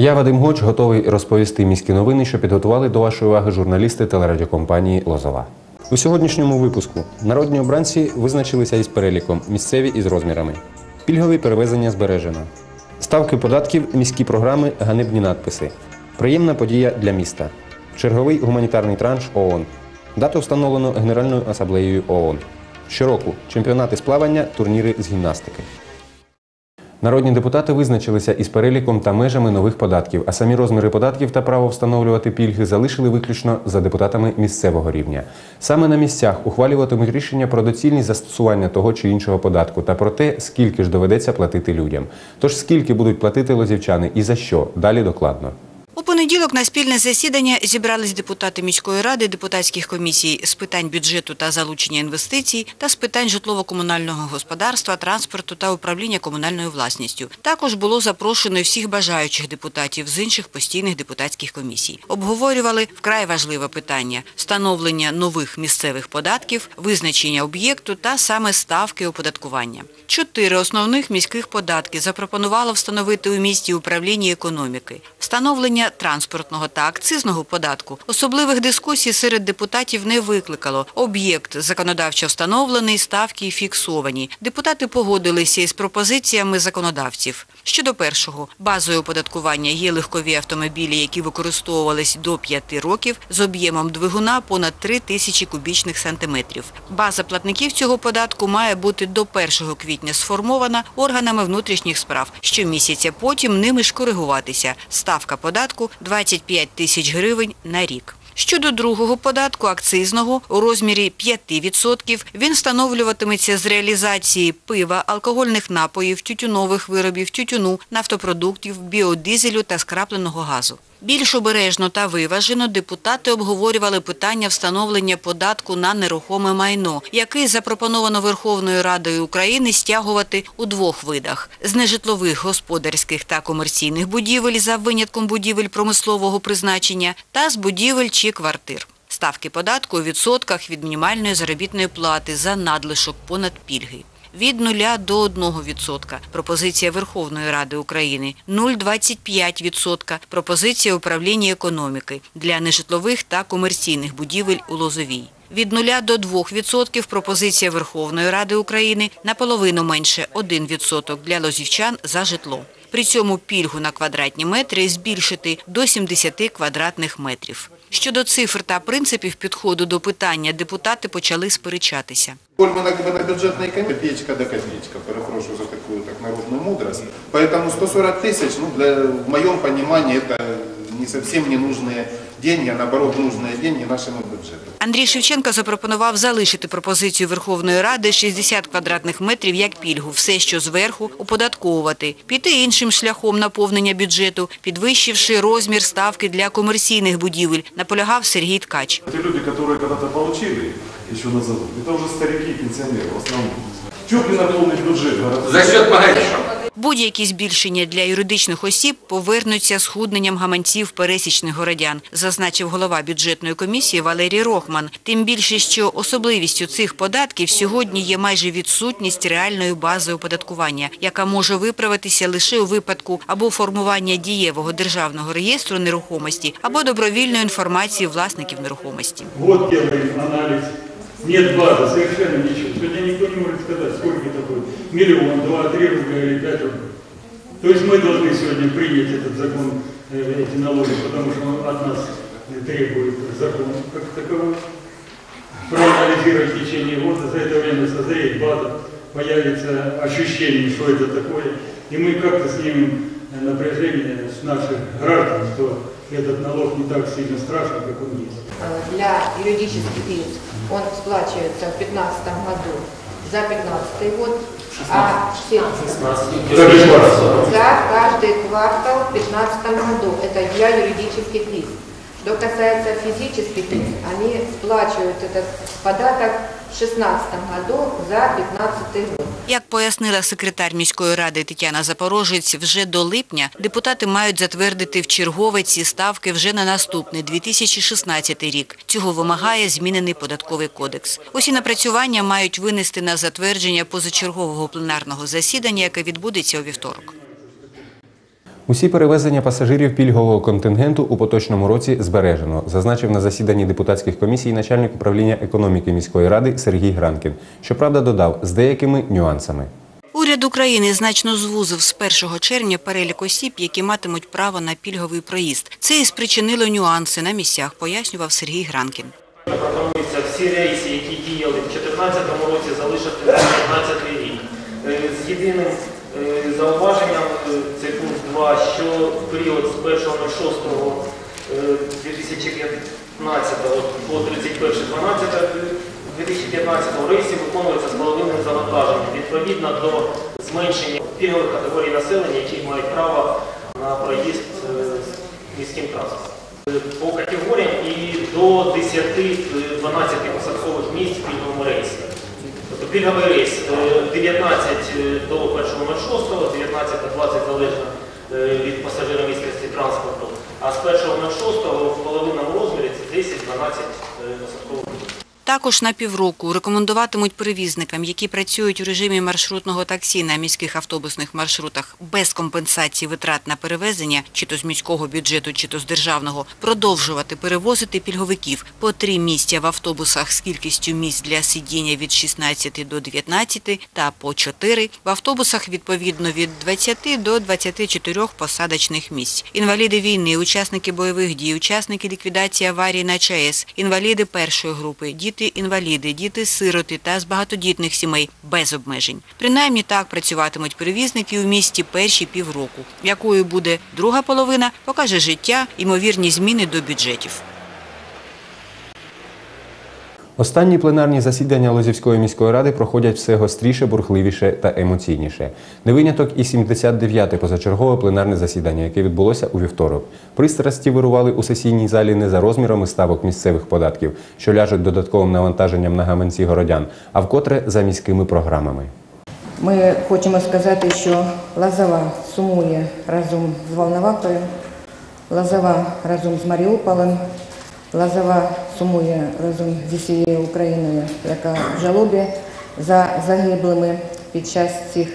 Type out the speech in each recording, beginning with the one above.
Я Вадим Гоч готовий розповісти міські новини, що підготували до вашої уваги журналісти телерадіокомпанії Лозова. У сьогоднішньому випуску народні обранці визначилися із переліком, місцеві із розмірами. Пільгові перевезення збережено. Ставки податків, міські програми, ганебні надписи. Приємна подія для міста. Черговий гуманітарний транш ООН. Дату встановлено Генеральною асамблеєю ООН. Щороку чемпіонати з плавання, турніри з гімнастики. Народні депутати визначилися із переліком та межами нових податків, а самі розміри податків та право встановлювати пільги залишили виключно за депутатами місцевого рівня. Саме на місцях ухвалюватимуть рішення про доцільність застосування того чи іншого податку та про те, скільки ж доведеться платити людям. Тож скільки будуть платити лозівчани і за що далі докладно. У понеділок на спільне засідання зібрались депутати міської ради, депутатських комісій з питань бюджету та залучення інвестицій та з питань житлово-комунального господарства, транспорту та управління комунальною власністю. Також було запрошено всіх бажаючих депутатів з інших постійних депутатських комісій. Обговорювали вкрай важливе питання – встановлення нових місцевих податків, визначення об'єкту та саме ставки оподаткування. Чотири основних міських податки запропонувало встановити у місті управління економіки. Встановлення транспортного та акцизного податку особливих дискусій серед депутатів не викликало. Об'єкт законодавчо встановлений, ставки фіксовані. Депутати погодилися із пропозиціями законодавців. Щодо першого, базою оподаткування є легкові автомобілі, які використовувались до 5 років з об'ємом двигуна понад 3 тисячі кубічних сантиметрів. База платників цього податку має бути до 1 квітня сформована органами внутрішніх справ. Щомісяця потім ними ж коригуватися. Ставка податку 25 тисяч гривень на рік. Щодо другого податку, акцизного, у розмірі 5%, він встановлюватиметься з реалізації пива, алкогольних напоїв, тютюнових виробів, тютюну, нафтопродуктів, біодизелю та скрапленого газу. Більш обережно та виважено депутати обговорювали питання встановлення податку на нерухоме майно, який запропоновано Верховною Радою України стягувати у двох видах – з нежитлових господарських та комерційних будівель за винятком будівель промислового призначення та з будівель чи квартир. Ставки податку у відсотках від мінімальної заробітної плати за надлишок понад пільги. Від 0 до 1% – пропозиція Верховної Ради України, 0,25% – пропозиція управління економіки для нежитлових та комерційних будівель у Лозовій. Від 0 до 2% – пропозиція Верховної Ради України, наполовину менше – 1% для лозівчан за житло. При цьому пільгу на квадратні метри збільшити до 70 квадратних метрів. Щодо цифр та принципів підходу до питання депутати почали сперечатися. Коль мы на, на бюджетной комиссии, копеечка до копеечка, перепрошую за такую так народную мудрость. Поэтому 140 тысяч, ну, для, в моем понимании, это не совсем ненужные деньги, а наоборот нужные деньги нашему бюджету. Андрій Шевченко запропонував залишити пропозицію Верховної Ради 60 квадратних метрів як пільгу, все, що зверху, оподатковувати, піти іншим шляхом наповнення бюджету, підвищивши розмір ставки для комерційних будівель, наполягав Сергій Ткач. Те люди, которые когда-то получили, еще назову, это уже старики и пенсионеры в основном. Чего не наполнить бюджет города? За счет магазинов. Будь-які збільшення для юридичних осіб повернуться схудненням гаманців пересічних городян, зазначив голова бюджетної комісії Валерій Рохман. Тим більше, що особливістю цих податків сьогодні є майже відсутність реальної бази оподаткування, яка може виправитися лише у випадку або формування дієвого державного реєстру нерухомості, або добровільної інформації власників нерухомості. Вот делаем анализ. Нет базы, совершенно ничего. Сегодня никто не может сказать, сколько. Миллион, два, три рубля или пять рублей. То есть мы должны сегодня принять этот закон, э, эти налоги, потому что от нас требует закон как таковой. Проанализировать в течение года, за это время созреет база, появится ощущение, что это такое. И мы как-то снимем э, напряжение с наших граждан, что этот налог не так сильно страшен, как он есть. для юридических лиц он сплачивается в 2015 году за 2015 год, а все- Каждый квартал. за каждый квартал в 2015 году. Это для юридических лиц. Что касается физических лиц, они сплачивают этот податок 2016 году за 2015 год. Як пояснила секретар міської ради Тетяна Запорожець, вже до липня депутати мають затвердити в чергове ці ставки вже на наступний 2016 рік. Цього вимагає змінений податковий кодекс. Усі напрацювання мають винести на затвердження позачергового пленарного засідання, яке відбудеться у вівторок. Усі перевезення пасажирів пільгового контингенту у поточному році збережено, зазначив на засіданні депутатських комісій начальник управління економіки міської ради Сергій Гранкін. Щоправда, додав з деякими нюансами. Уряд України значно звузив з 1 червня перелік осіб, які матимуть право на пільговий проїзд. Це і спричинило нюанси на місцях, пояснював Сергій Гранкін. Пропонується всі рейси, які діяли в 2014 році, залишити на 2015 рік. Е, З єдиним е, зауваженням, 2, що в період з 1.06 е, 2015 по 31.12 2015 рейсі виконується з половинним завантаженням відповідно до зменшення пільгових категорій населення, які мають право на проїзд е, міським транспортом по категоріям і до 10-12 посадкових місць в пільговому рейсі. Тобто пільговий рейс е, 19 до 1.06, 19 до 20 залежно е, від пасажира міськості транспорту, а з 1.06 в половинному розмірі це 10-12 посадкових місць. Також на півроку рекомендуватимуть перевізникам, які працюють у режимі маршрутного таксі на міських автобусних маршрутах без компенсації витрат на перевезення, чи то з міського бюджету, чи то з державного, продовжувати перевозити пільговиків по три місця в автобусах з кількістю місць для сидіння від 16 до 19 та по чотири в автобусах відповідно від 20 до 24 посадочних місць. Інваліди війни, учасники бойових дій, учасники ліквідації аварії на ЧАЕС, інваліди першої групи, діти-інваліди, діти-сироти та з багатодітних сімей без обмежень. Принаймні так працюватимуть перевізники у місті перші півроку. Якою буде друга половина, покаже життя, ймовірні зміни до бюджетів. Останні пленарні засідання Лозівської міської ради проходять все гостріше, бурхливіше та емоційніше. Не виняток і 79-те позачергове пленарне засідання, яке відбулося у вівторок. Пристрасті вирували у сесійній залі не за розмірами ставок місцевих податків, що ляжуть додатковим навантаженням на гаманці городян, а вкотре за міськими програмами. Ми хочемо сказати, що Лазова сумує разом з Волновахою, Лазова разом з Маріуполем, Лазова сумує разом зі всією Україною, яка в жалобі за загиблими під час цих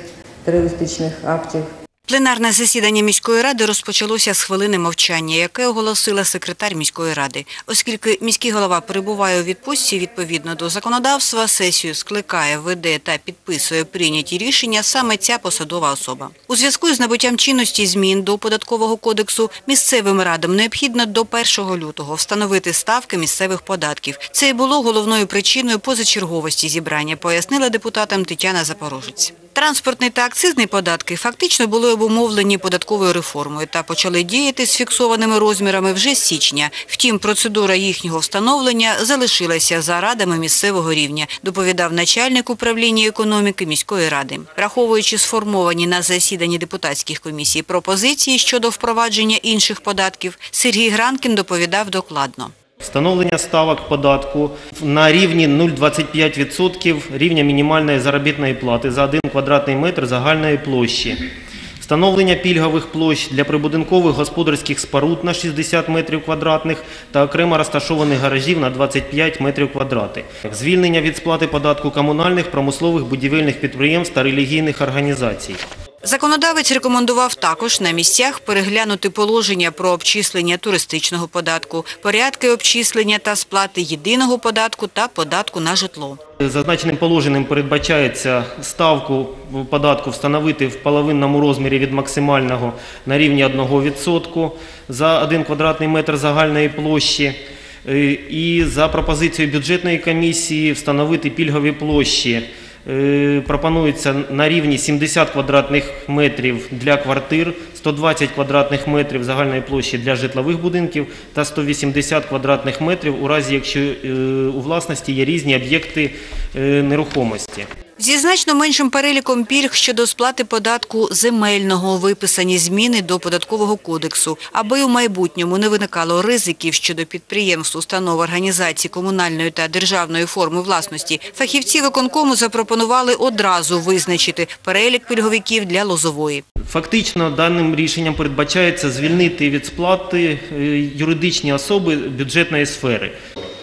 терористичних актів. Пленарне засідання міської ради розпочалося з хвилини мовчання, яке оголосила секретар міської ради. Оскільки міський голова перебуває у відпустці відповідно до законодавства, сесію скликає, веде та підписує прийняті рішення саме ця посадова особа. У зв'язку з набуттям чинності змін до податкового кодексу місцевим радам необхідно до 1 лютого встановити ставки місцевих податків. Це і було головною причиною позачерговості зібрання, пояснила депутатам Тетяна Запорожець. Транспортний та акцизний податки фактично були обумовлені податковою реформою та почали діяти з фіксованими розмірами вже з січня. Втім, процедура їхнього встановлення залишилася за радами місцевого рівня, доповідав начальник управління економіки міської ради. Враховуючи сформовані на засіданні депутатських комісій пропозиції щодо впровадження інших податків, Сергій Гранкін доповідав докладно. Встановлення ставок податку на рівні 0,25% рівня мінімальної заробітної плати за 1 квадратний метр загальної площі. Встановлення пільгових площ для прибудинкових господарських споруд на 60 метрів квадратних та окремо розташованих гаражів на 25 метрів квадратних. Звільнення від сплати податку комунальних, промислових, будівельних підприємств та релігійних організацій. Законодавець рекомендував також на місцях переглянути положення про обчислення туристичного податку, порядки обчислення та сплати єдиного податку та податку на житло. Зазначеним положенням передбачається ставку податку встановити в половинному розмірі від максимального на рівні 1% за 1 квадратний метр загальної площі. Е, І за пропозицією бюджетної комісії встановити пільгові площі. Е, Пропонується на рівні 70 квадратних метрів для квартир, 120 квадратних метрів загальної площі для житлових будинків та 180 квадратних метрів у разі, якщо е, у власності є різні об'єкти е, нерухомості. Зі значно меншим переліком пільг щодо сплати податку земельного виписані зміни до податкового кодексу, аби у майбутньому не виникало ризиків щодо підприємств, установ, організацій комунальної та державної форми власності. Фахівці виконкому запропонували одразу визначити перелік пільговиків для лозової. Фактично, даним рішенням передбачається звільнити від сплати е, юридичні особи бюджетної сфери.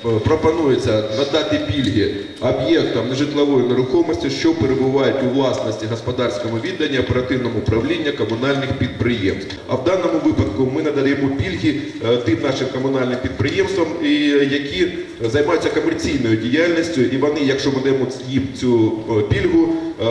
Е, пропонується надати пільги об'єктам нежитлової нерухомості, що перебувають у власності господарського віддання оперативного управління комунальних підприємств. А в даному випадку ми надаємо пільги е, тим нашим комунальним підприємствам, е, які займаються комерційною діяльністю, і вони, якщо ми даємо їм цю пільгу,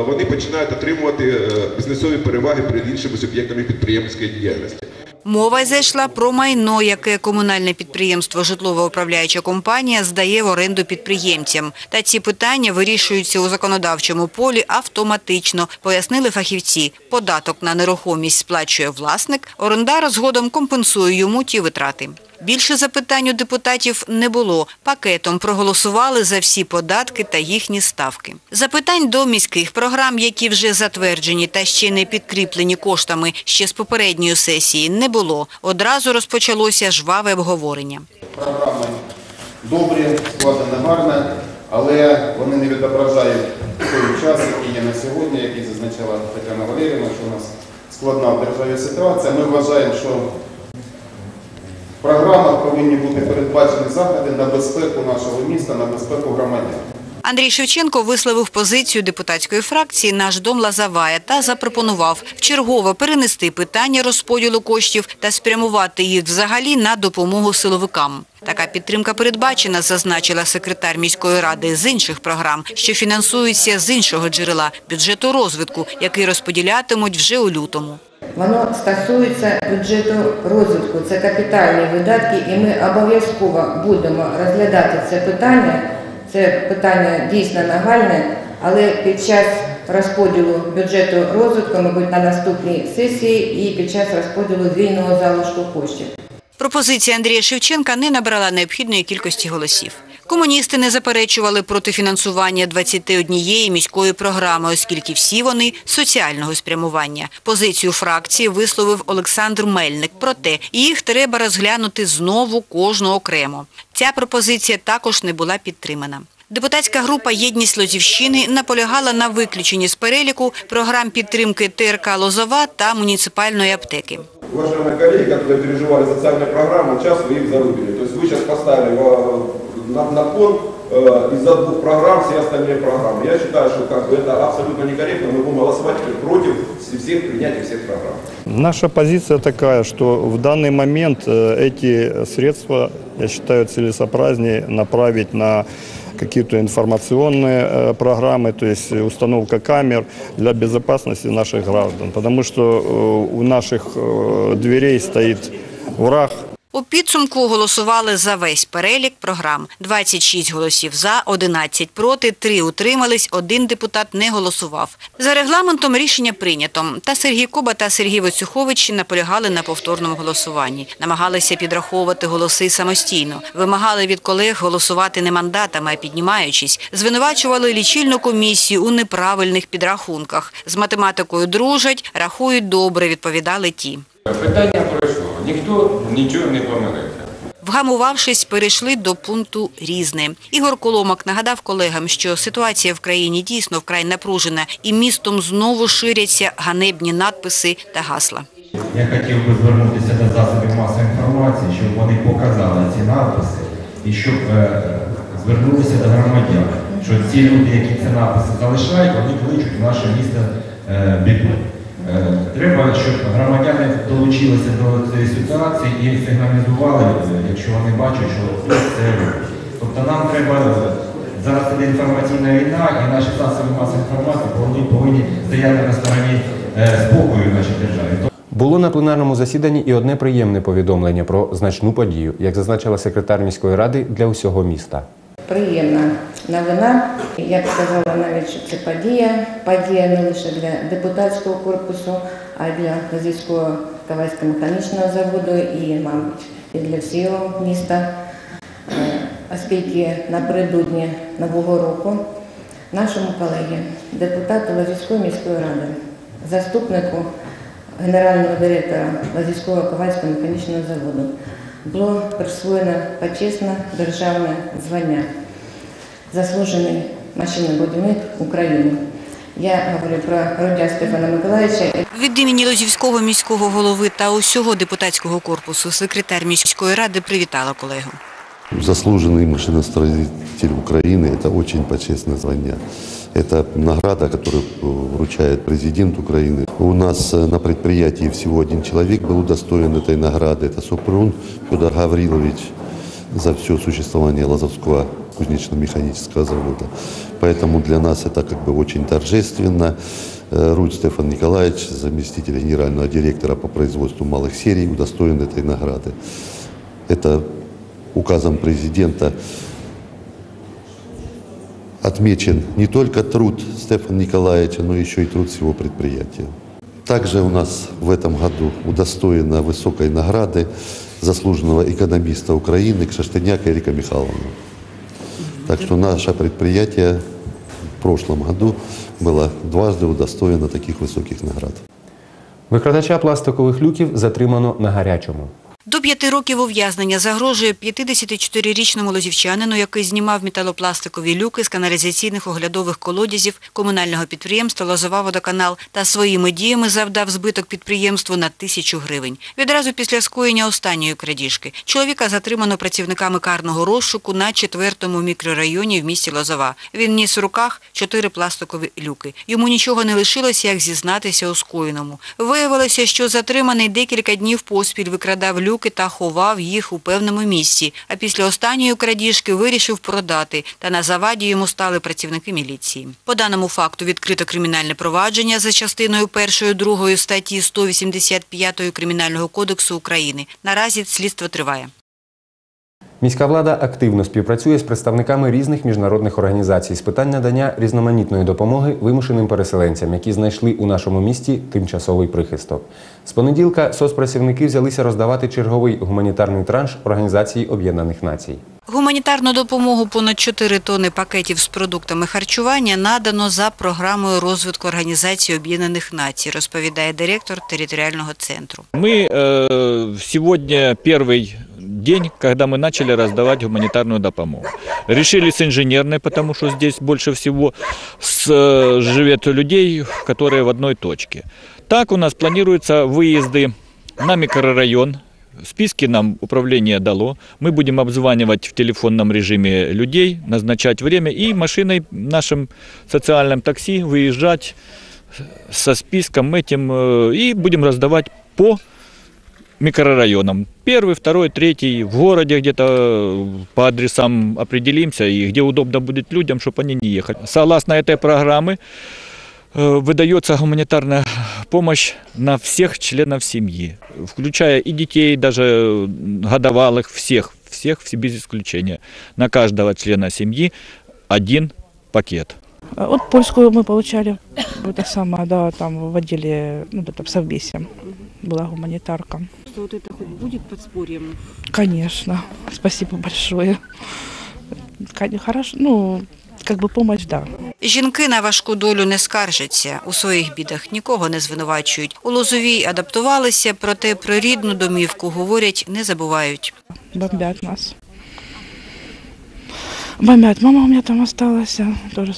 вони починають отримувати бізнесові переваги перед іншими суб'єктами підприємницької діяльності. Мова зайшла про майно, яке комунальне підприємство «Житлова управляюча компанія» здає в оренду підприємцям. Та ці питання вирішуються у законодавчому полі автоматично, пояснили фахівці. Податок на нерухомість сплачує власник, орендар згодом компенсує йому ті витрати. Більше запитань у депутатів не було. Пакетом проголосували за всі податки та їхні ставки. Запитань до міських програм, які вже затверджені та ще не підкріплені коштами ще з попередньої сесії, не було. Одразу розпочалося жваве обговорення. Програми добрі, складені гарно, але вони не відображають той час, який є на сьогодні, який зазначала Тетяна Валерівна, що у нас складна в державі ситуація. Ми вважаємо, що в програмах повинні бути передбачені заходи на безпеку нашого міста, на безпеку громадян. Андрій Шевченко висловив позицію депутатської фракції «Наш дом Лазавая» та запропонував вчергово перенести питання розподілу коштів та спрямувати їх взагалі на допомогу силовикам. Така підтримка передбачена, зазначила секретар міської ради з інших програм, що фінансуються з іншого джерела – бюджету розвитку, який розподілятимуть вже у лютому. Воно стосується бюджету розвитку, це капітальні видатки, і ми обов'язково будемо розглядати це питання. Це питання дійсно нагальне, але під час розподілу бюджету розвитку, мабуть, на наступній сесії і під час розподілу вільного залишку коштів. Пропозиція Андрія Шевченка не набрала необхідної кількості голосів. Комуністи не заперечували проти фінансування 21 міської програми, оскільки всі вони соціального спрямування. Позицію фракції висловив Олександр Мельник. Проте їх треба розглянути знову кожну окремо. Ця пропозиція також не була підтримана. Депутатська група «Єдність Лозівщини» наполягала на виключенні з переліку програм підтримки ТРК «Лозова» та муніципальної аптеки. Уважаемые коллеги, которые переживали социальные программы, сейчас вы их зарубили. То есть вы сейчас поставили в- на, на фон э, из-за двух программ все остальные программы. Я считаю, что как бы это абсолютно некорректно. Мы будем голосовать против всех принятия всех программ. Наша позиция такая, что в данный момент э, эти средства, я считаю, целесообразнее направить на какие-то информационные э, программы, то есть установка камер для безопасности наших граждан. Потому что у наших дверей стоит враг, У підсумку голосували за весь перелік програм. 26 голосів за, 11 проти, 3 утримались, один депутат не голосував. За регламентом рішення прийнято. Та Сергій Коба та Сергій Воцюхович наполягали на повторному голосуванні. Намагалися підраховувати голоси самостійно. Вимагали від колег голосувати не мандатами, а піднімаючись. Звинувачували лічильну комісію у неправильних підрахунках. З математикою дружать, рахують добре, відповідали ті. Питання пройшло. Ніхто нічого не помилився. Вгамувавшись, перейшли до пункту «Різне». Ігор Коломак нагадав колегам, що ситуація в країні дійсно вкрай напружена і містом знову ширяться ганебні надписи та гасла. Я хотів би звернутися до засобів масової інформації, щоб вони показали ці надписи і щоб е, звернулися до громадян, що ці люди, які ці надписи залишають, вони кличуть наше місто е, біду. Е, Треба, щоб громадяни долучилися до цієї ситуації і сигналізували, е, якщо вони бачать, що це. Тобто нам треба е, зараз іде інформаційна війна, і наші засоби масової інформації повинні, повинні стояти на стороні е, спокою в нашій державі. Було на пленарному засіданні і одне приємне повідомлення про значну подію, як зазначила секретар міської ради для усього міста. Приємна новина. Я б сказала навіть, що це подія. Подія не лише для депутатського корпусу, а й для Лозівського Кавайського механічного заводу і, мабуть, і для всього міста, Е, оскільки напередодні Нового року нашому колеги, депутату Лозівської міської ради, заступнику генерального директора Лозівського Ковальського механічного заводу було присвоєно почесне державне звання заслужений машинобудівник України. Я говорю про Родя Стефана Миколаївича. Від імені Лозівського міського голови та усього депутатського корпусу секретар міської ради привітала колегу. Заслуженный машиностроитель Украины – это очень почестное звание. Это награда, которую э, вручает президент Украины. У нас э, на предприятии всего один человек был удостоен этой награды. Это Супрун Федор Гаврилович за все существование Лазовского кузнечно-механического завода. Поэтому для нас это как бы очень торжественно. Э, Рудь Стефан Николаевич, заместитель генерального директора по производству малых серий, удостоен этой награды. Это указом президента отмечен не только труд Стефана Николаевича, но еще и труд всего предприятия. Также у нас в этом году удостоена высокой награды заслуженного экономиста Украины Кшаштыняк Эрика Михайловна. Так что наше предприятие в прошлом году было дважды удостоено таких высоких наград. Викрадача пластикових люків затримано на гарячому. До п'яти років ув'язнення загрожує 54-річному лозівчанину, який знімав металопластикові люки з каналізаційних оглядових колодязів комунального підприємства «Лозова водоканал» та своїми діями завдав збиток підприємству на тисячу гривень. Відразу після скоєння останньої крадіжки чоловіка затримано працівниками карного розшуку на четвертому мікрорайоні в місті Лозова. Він ніс в руках чотири пластикові люки. Йому нічого не лишилося, як зізнатися у скоєному. Виявилося, що затриманий декілька днів поспіль викрадав люки та ховав їх у певному місці, а після останньої крадіжки вирішив продати, та на заваді йому стали працівники міліції. По даному факту відкрито кримінальне провадження за частиною 1-2 статті 185 Кримінального кодексу України. Наразі слідство триває. Міська влада активно співпрацює з представниками різних міжнародних організацій з питань надання різноманітної допомоги вимушеним переселенцям, які знайшли у нашому місті тимчасовий прихисток. З понеділка соцпрацівники взялися роздавати черговий гуманітарний транш Організації Об'єднаних Націй. Гуманітарну допомогу понад 4 тонни пакетів з продуктами харчування надано за програмою розвитку Організації Об'єднаних Націй, розповідає директор територіального центру. Мы э, сегодня первый день, когда мы начали раздавать гуманитарную допомогу. Решили с инженерной, потому что здесь больше всего с, э, живет людей, которые в одной точке. Так у нас планируются выезды на микрорайон. Списки нам управление дало. Мы будем обзванивать в телефонном режиме людей, назначать время и машиной нашим социальным такси выезжать со списком этим э, и будем раздавать по микрорайонам. Первый, второй, третий, в городе где-то э, по адресам определимся и где удобно будет людям, чтобы они не ехали. Согласно этой программы э, выдается гуманитарная помощь на всех членов семьи, включая и детей, даже годовалых, всех, всех без исключения. На каждого члена семьи один пакет. Вот польскую мы получали. Это самое, да, там в отделе, ну, это в Совбесе была гуманитарка. Что вот это хоть будет подспорьем? Конечно. Спасибо большое. Хорошо, ну, как бы помощь, да. Жінки на важку долю не скаржаться, у своїх бідах нікого не звинувачують. У Лозовій адаптувалися, проте про рідну домівку, говорять, не забувають. Бомбят нас. Бомбят. Мама у меня там осталась, а, тоже.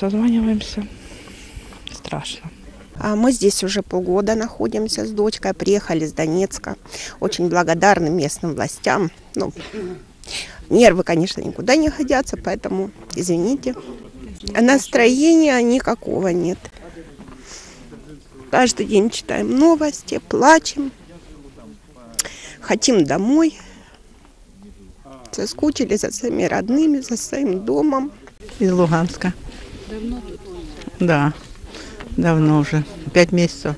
Страшно. А Мы здесь уже полгода находимся с дочкой, приехали с Донецка. Очень благодарны местным властям. Ну, нервы, конечно, никуда не годятся, поэтому извините. А настроения никакого нет. Каждый день читаем новости, плачем, хотим домой. Соскучились за своими родными, за своим домом. Из Луганска. Давно тут? Да, давно уже, пять месяцев.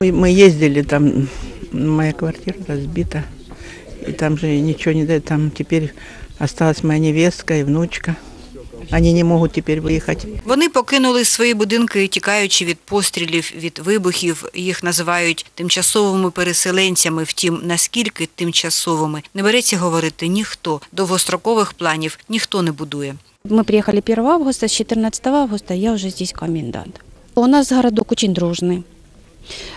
Мы ездили там, моя квартира разбита, и там же ничего не дает, там теперь осталась моя невестка и внучка. Они не могут теперь выехать. Вони покинули свої будинки, тікаючи від пострілів, від вибухів. Їх називають тимчасовими переселенцями. Втім, наскільки тимчасовими, не береться говорити ніхто. Довгострокових планів ніхто не будує. Мы приехали 1 августа, с 14 августа я уже здесь комендант. У нас городок очень дружный.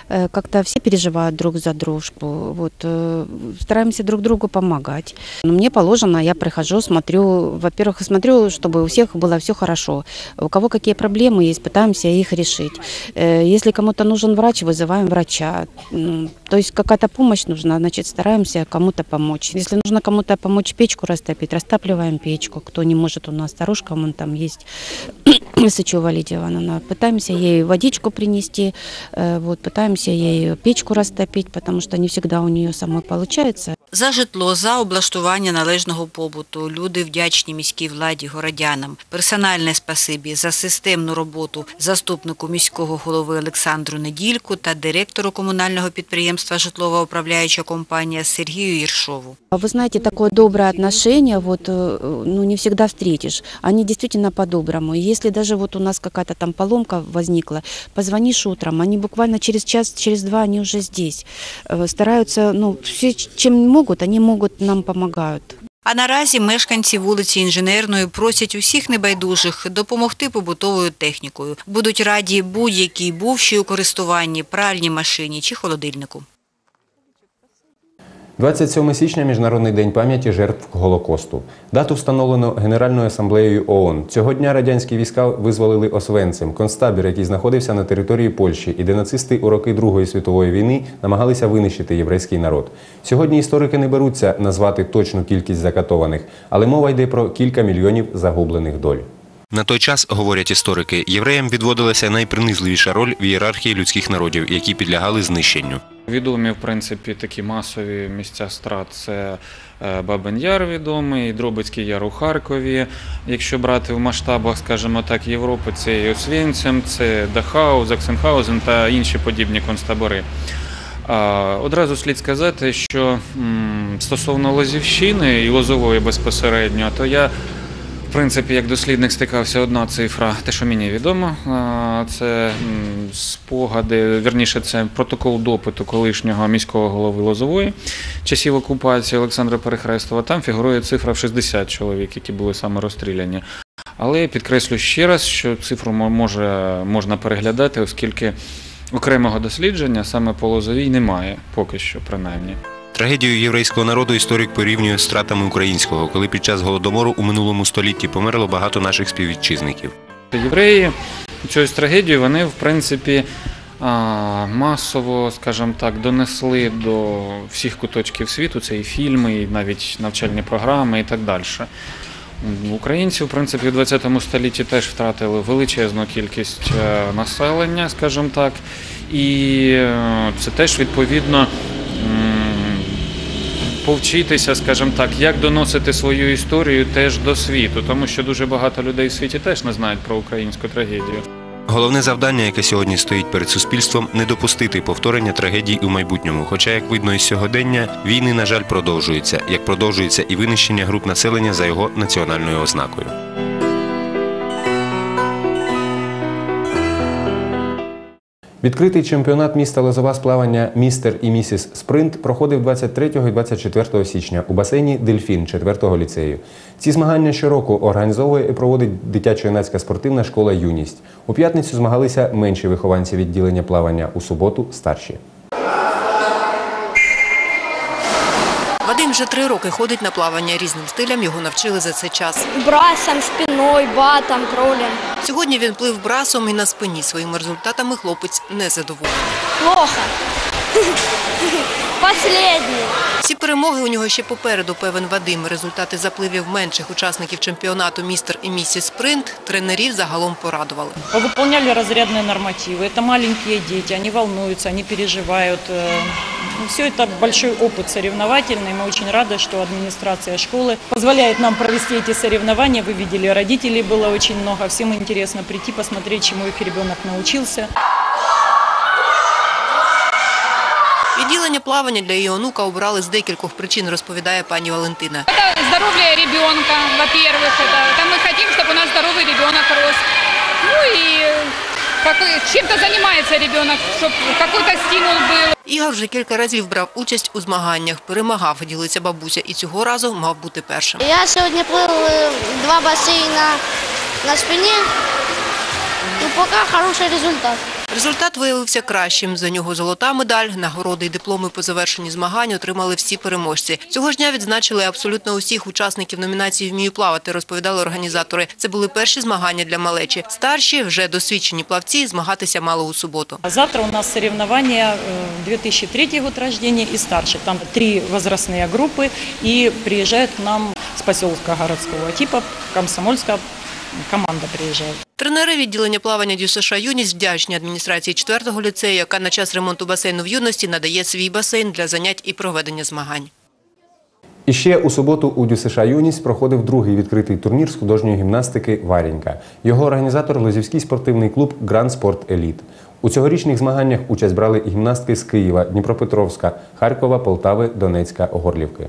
Э, Как-то все переживают друг за дружку. Вот, э, стараемся друг другу помогать. Но мне положено, я прихожу, смотрю, во-первых, смотрю, чтобы у всех было все хорошо. У кого какие проблемы есть, пытаемся их решить. Э, Если кому-то нужен врач, вызываем врача. То есть какая-то помощь нужна, значит, стараемся кому-то помочь. Если нужно кому-то помочь печку растопить, растапливаем печку. Кто не может, у нас старушка, вон там есть, Сычева Лидия Ивановна. Пытаемся ей водичку принести, вот, пытаемся ей печку растопить, потому что не всегда у нее самой получается За житло, за облаштування належного побуту люди вдячні міській владі, городянам. Персональне спасибі за системну роботу заступнику міського голови Олександру Недільку та директору комунального підприємства «Житлова управляюча компанія» Сергію Єршову. А Вы знаете, такое доброе отношение, вот, э, ну, не всегда встретишь. Они действительно по-доброму. И если даже вот у нас какая-то там поломка возникла, позвонишь утром, они буквально через час, через два они уже здесь. Э, Стараются, ну, все, чем могут, они могут, нам помогают. А наразі мешканці вулиці Інженерної просять усіх небайдужих допомогти побутовою технікою. Будуть раді будь-якій бувшій у користуванні пральній машині чи холодильнику. 27 січня Міжнародний день пам'яті жертв Голокосту. Дату встановлено Генеральною асамблеєю ООН. Цього дня радянські війська визволили Освенцим, концтабір, який знаходився на території Польщі, і де нацисти у роки Другої світової війни намагалися винищити єврейський народ. Сьогодні історики не беруться назвати точну кількість закатованих, але мова йде про кілька мільйонів загублених доль. На той час, говорять історики, євреям відводилася найпринизливіша роль в ієрархії людських народів, які підлягали знищенню. Відомі, в принципі, такі масові місця страт це е, Бабин Яр відомий, Дробицький Яр у Харкові. Якщо брати в масштабах, скажімо так, Європи, це і Освєнцим, це Дахау, Заксенхаузен та інші подібні концтабори. Одразу слід сказати, що стосовно Лозівщини і Лозової безпосередньо, то я принципі, як дослідник стикався одна цифра, те, що мені відомо, це спогади, вірніше, це протокол допиту колишнього міського голови Лозової часів окупації Олександра Перехрестова. Там фігурує цифра в 60 чоловік, які були саме розстріляні. Але підкреслю ще раз, що цифру мо- може, можна переглядати, оскільки окремого дослідження саме по Лозовій немає, поки що, принаймні. Трагедію єврейського народу історик порівнює з стратами українського, коли під час голодомору у минулому столітті померло багато наших співвітчизників. Євреї цю трагедію вони, в принципі, масово, скажімо так, донесли до всіх куточків світу. Це і фільми, і навіть навчальні програми і так далі. Українці, в принципі, в 20 столітті теж втратили величезну кількість е, населення, скажімо так, і е, це теж відповідно повчитися, скажімо так, як доносити свою історію теж до світу, тому що дуже багато людей в світі теж не знають про українську трагедію. Головне завдання, яке сьогодні стоїть перед суспільством, не допустити повторення трагедій у майбутньому. Хоча, як видно із сьогодення, війни, на жаль, продовжуються, як продовжується і винищення груп населення за його національною ознакою. Відкритий чемпіонат міста Лозова з плавання Містер і місіс Спринт проходив 23 і 24 січня у басейні Дельфін 4-го ліцею. Ці змагання щороку організовує і проводить дитячо-юнацька спортивна школа Юність. У п'ятницю змагалися менші вихованці відділення плавання, у суботу старші. Вадим вже три роки ходить на плавання різним стилям, його навчили за цей час. Брасом, спиною, батом, кролем. Сьогодні він плив брасом і на спині. Своїми результатами хлопець незадоволений. Плохо. Последний. Всі перемоги у нього ще попереду, певен Вадим. Результати запливів менших учасників чемпіонату містер і місіс Спринт тренерів загалом порадували. Выполняли разрядные нормативы. Это маленькие дети, они волнуются, они переживают. Все это большой опыт соревновательный. Мы очень рады, что администрация школы позволяет нам провести эти соревнования. Вы видели, родителей было очень много. Всем интересно прийти, посмотреть, чему их ребенок научился. Відділення плавання для її онука обрали з декількох причин, розповідає пані Валентина. Это здоровье ребенка, во-первых. Это, это мы хотим, чтобы у нас здоровый ребенок рос. Ну и какой- чем-то занимается ребенок, чтобы какой-то стимул был. Ігор вже кілька разів брав участь у змаганнях, перемагав, ділиться бабуся, і цього разу мав бути першим. Я сьогодні плив е, два басейна на спині. Ну, поки хороший результат. Результат виявився кращим. За нього золота медаль, нагороди і дипломи по завершенні змагань отримали всі переможці. Цього ж дня відзначили абсолютно усіх учасників номінації «Вмію плавати», розповідали організатори. Це були перші змагання для малечі. Старші, вже досвідчені плавці, змагатися мало у суботу. А Завтра у нас соревнования э, 2003 год рождения и старше. Там три возрастные группы и приезжает к нам с поселка городского типа комсомольская команда приезжает. Тренери відділення плавання ДЮСШ «Юність» вдячні адміністрації 4-го ліцею, яка на час ремонту басейну в юності надає свій басейн для занять і проведення змагань. І ще у суботу у ДЮСШ «Юність» проходив другий відкритий турнір з художньої гімнастики «Варінька». Його організатор – Лозівський спортивний клуб «Гранд Спорт Еліт». У цьогорічних змаганнях участь брали гімнастки з Києва, Дніпропетровська, Харкова, Полтави, Донецька, Горлівки.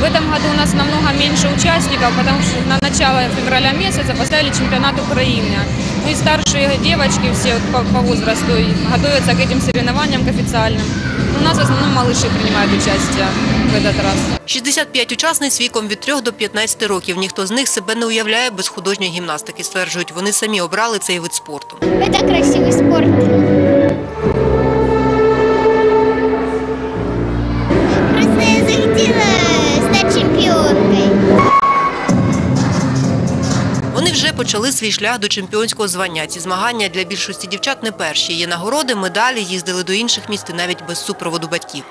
В этом году у нас намного меньше участников, потому что на начало февраля месяца поставили чемпионат Украины. Ну и старшие девочки все вот по, по возрасту и готовятся к этим соревнованиям, к официальным. У нас в основном малыши принимают участие в этот раз. 65 учасниць віком від 3 до 15 років. Ніхто з них себе не уявляє без художньої гімнастики. Стверджують, вони самі обрали цей вид спорту. Это красивый спорт. Просто я захотела вже почали свій шлях до чемпіонського звання. Ці змагання для більшості дівчат не перші. Є нагороди, медалі, їздили до інших міст і навіть без супроводу батьків.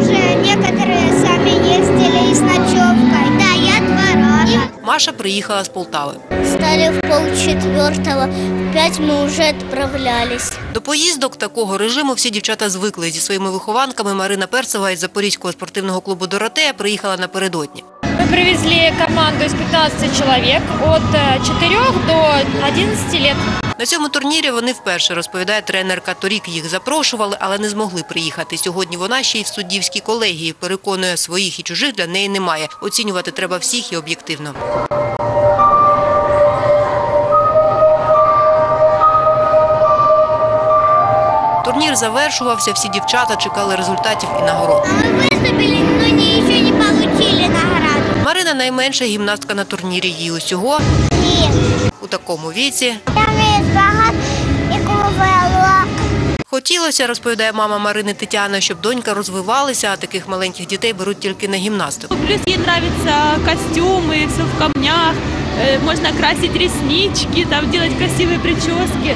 Уже некоторые сами ездили с ночевкой. Да, я два раза. Маша приїхала з Полтави. Стали в полчетвертого. В пять мы уже отправлялись. До поїздок такого режиму всі дівчата звикли. Зі своїми вихованками Марина Перцева із Запорізького спортивного клубу «Доротея» приїхала напередодні. Мы привезли команду из 15 человек от э, 4 до 11 лет. На цьому турнірі вони вперше, розповідає тренерка. Торік їх запрошували, але не змогли приїхати. Сьогодні вона ще й в суддівській колегії. Переконує, своїх і чужих для неї немає. Оцінювати треба всіх і об'єктивно. Турнір завершувався, всі дівчата чекали результатів і нагород. Выступили, но не, Марина найменша гімнастка на турнірі. Їй усього Нет. у такому віці. Там есть багат і ковелок. Хотілося, розповідає мама Марини Тетяна, щоб донька розвивалася, а таких маленьких дітей беруть тільки на гімнастику. Плюс ей нравятся костюмы, все в камнях, э, можно красить реснички, там делать красивые прически.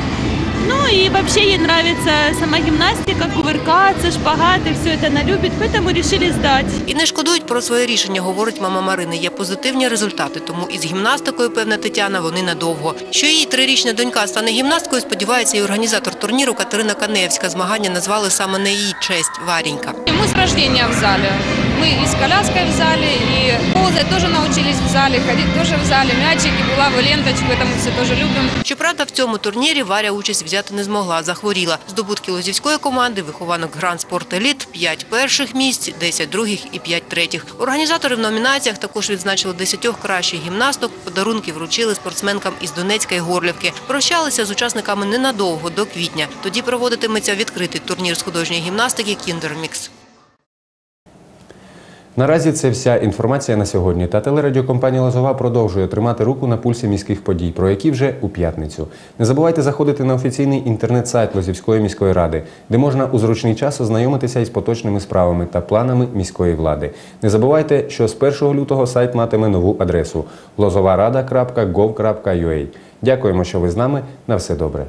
Ну и вообще ей нравится сама гимнастика, кувыркаться, шпагаты, все это она любит, поэтому решили сдать. І не шкодують про своє рішення, говорить мама Марини. Є позитивні результати, тому із гімнастикою, певна Тетяна, вони надовго. Що її трирічна донька стане гімнасткою, сподівається і організатор турніру Катерина Каневська. Змагання назвали саме на її честь Варінька. И мы с рождения в зале. Мы и с коляской в зале, и ползать тоже научились в зале, ходить тоже в зале, мячики, булавы, ленточку, это мы все тоже любим. Щоправда, в цьому турнірі Варя участь взяти не змогла, захворіла. Здобутки лозівської команди, вихованок Гранд Спорт Еліт, 5 перших місць, 10 других і 5 третіх. Організатори в номінаціях також відзначили 10 кращих гімнасток, подарунки вручили спортсменкам із Донецька і Горлівки. Прощалися з учасниками ненадовго, до квітня. Тоді проводитиметься відкритий турнір з художньої гімнастики «Кіндермікс». Наразі це вся інформація на сьогодні. Та телерадіокомпанія Лозова продовжує тримати руку на пульсі міських подій, про які вже у п'ятницю. Не забувайте заходити на офіційний інтернет-сайт Лозівської міської ради, де можна у зручний час ознайомитися із поточними справами та планами міської влади. Не забувайте, що з 1 лютого сайт матиме нову адресу lozovарада.gov.ua. Дякуємо, що ви з нами. На все добре.